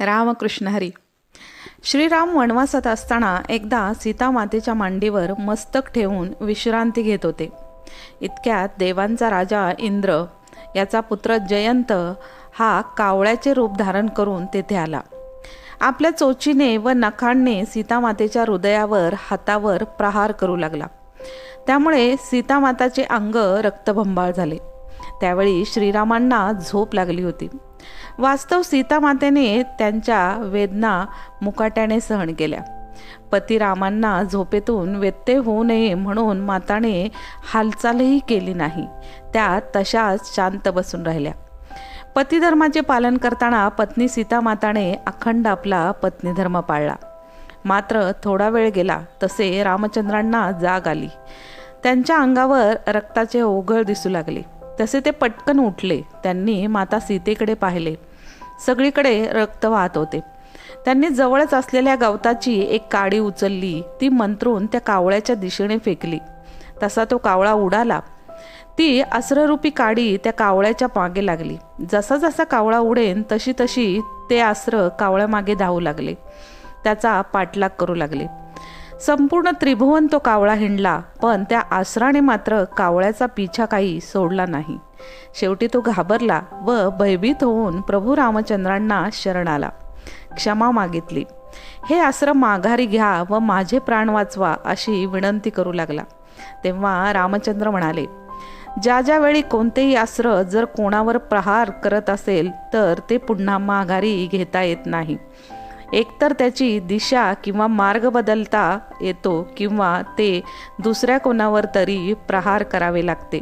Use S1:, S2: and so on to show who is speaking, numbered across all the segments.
S1: रामकृष्ण हरी. श्रीराम वनवासात असताना एकदा सीता मातेच्या मांडीवर मस्तक ठेवून विश्रांती घेत होते. इतक्यात देवांचा राजा इंद्र याचा पुत्र जयंत हा कावळ्याचे रूप धारण करून तेथे आला. आपल्या चोचीने व नखांने सीतामातेच्या हृदयावर हातावर प्रहार करू लागला. त्यामुळे सीतामाताचे अंग रक्तभंबाळ झाले. त्यावेळी श्रीरामांना झोप लागली होती. वास्तव सीतामातेने त्यांच्या वेदना मुकाट्याने सहन केल्या. पती रामांना झोपेतून व्यत्यय होऊ नये म्हणून माताने हालचालही केली नाही. त्या तशाच शांत बसून राहिल्या. पतिधर्माचे पालन करताना पत्नी सीतामाताने अखंड आपला पत्नीधर्म पाळला. मात्र थोडा वेळ गेला तसे रामचंद्रांना जाग आली. त्यांच्या अंगावर रक्ताचे ओघळ दिसू लागले. तसे ते पटकन उठले. त्यांनी माता सीतेकडे पाहिले. सगळीकडे रक्त वाहत होते. त्यांनी जवळच असलेल्या गवताची एक काडी उचलली. ती मंत्रून त्या कावळ्याच्या दिशेने फेकली. तसा तो कावळा उडाला. ती अस्ररूपी काडी त्या कावळ्याच्या मागे लागली. जसा जसा कावळा उडेन तशी तशी ते अस्त्र कावळ्यामागे धावू लागले. त्याचा पाठलाग करू लागले. संपूर्ण त्रिभुवन तो कावळा हिंडला पण त्या आसराने मात्र कावळ्याचा पिछा काही सोडला नाही. शेवटी तो घाबरला व भयभीत होऊन प्रभू रामचंद्रांना शरण आला क्षमा मागितली. हे आश्रम माघारी घ्या व माझे प्राण वाचवा अशी विनंती करू लागला. तेव्हा रामचंद्र म्हणाले ज्या ज्या वेळी कोणतेही आस्र जर कोणावर प्रहार करत असेल तर ते पुन्हा माघारी घेता येत नाही. एकतर त्याची दिशा किंवा मार्ग बदलता येतो किंवा ते दुसऱ्या कोणावर तरी प्रहार करावे लागते.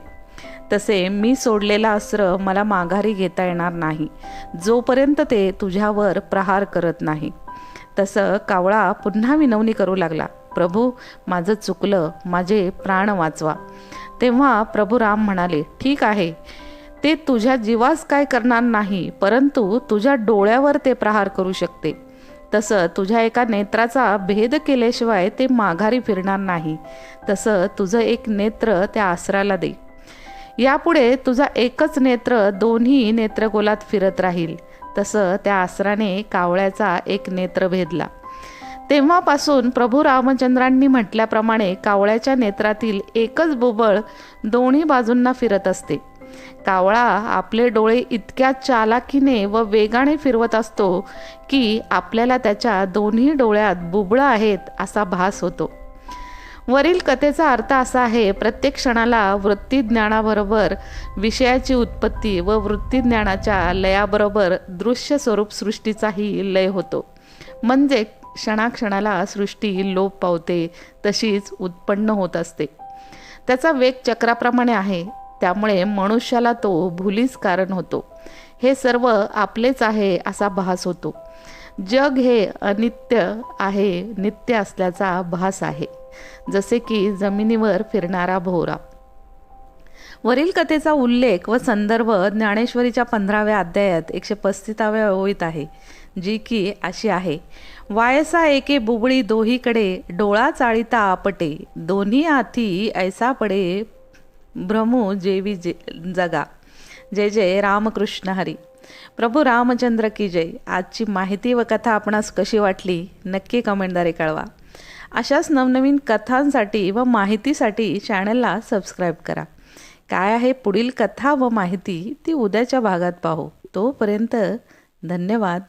S1: तसे मी सोडलेला अस्त्र मला माघारी घेता येणार नाही. जोपर्यंत ते तुझ्यावर प्रहार करत नाही. तसं कावळा पुन्हा विनवणी करू लागला प्रभू माझं चुकलं माझे प्राण वाचवा. तेव्हा प्रभू राम म्हणाले ठीक आहे. ते तुझ्या जीवास काय करणार नाही परंतु तुझ्या डोळ्यावर ते प्रहार करू शकते. तसं तुझ्या एका नेत्राचा भेद केल्याशिवाय ते माघारी फिरणार नाही. तसं तुझं एक नेत्र त्या आसराला दे. यापुढे तुझा एकच नेत्र दोन्ही नेत्रगोलात फिरत राहील. तसं त्या आसराने कावळ्याचा एक नेत्र भेदला. तेव्हापासून प्रभू रामचंद्रांनी म्हटल्याप्रमाणे कावळ्याच्या नेत्रातील एकच बुबळ दोन्ही बाजूंना फिरत असते. कावळा आपले डोळे इतक्या चालाकीने व वेगाने फिरवत असतो की आपल्याला त्याच्या दोन्ही डोळ्यात बुबळं आहेत असा भास होतो. वरील कथेचा अर्थ असा आहे प्रत्येक क्षणाला वृत्तीज्ञानाबरोबर विषयाची उत्पत्ती व वृत्तीज्ञानाच्या लयाबरोबर दृश्य स्वरूप सृष्टीचाही लय होतो. म्हणजे क्षणाक्षणाला सृष्टी लोप पावते तशीच उत्पन्न होत असते. त्याचा वेग चक्राप्रमाणे आहे. त्यामुळे मनुष्याला तो भुलीस कारण होतो. हे सर्व आपलेच आहे असा भास होतो. जग हे अनित्य आहे नित्य असल्याचा भास आहे. जसे की जमिनीवर फिरणारा भोवरा. वरील कथेचा उल्लेख व संदर्भ ज्ञानेश्वरीच्या पंधराव्या अध्यायात एकशे पस्तीसाव्या ओळीत आहे जी की अशी आहे. वायसा एके बुबळी दोहीकडे डोळा चाळीता आपटे दोन्ही हाती ऐसा पडे भ्रमू जेवी जे जगा जय जय रामकृष्ण हरी प्रभू रामचंद्र की जय आजची माहिती व कथा आपणास कशी वाटली नक्की कमेंटद्वारे कळवा अशाच नवनवीन कथांसाठी व माहितीसाठी चॅनलला सबस्क्राईब करा काय आहे पुढील कथा व माहिती ती उद्याच्या भागात पाहू तोपर्यंत धन्यवाद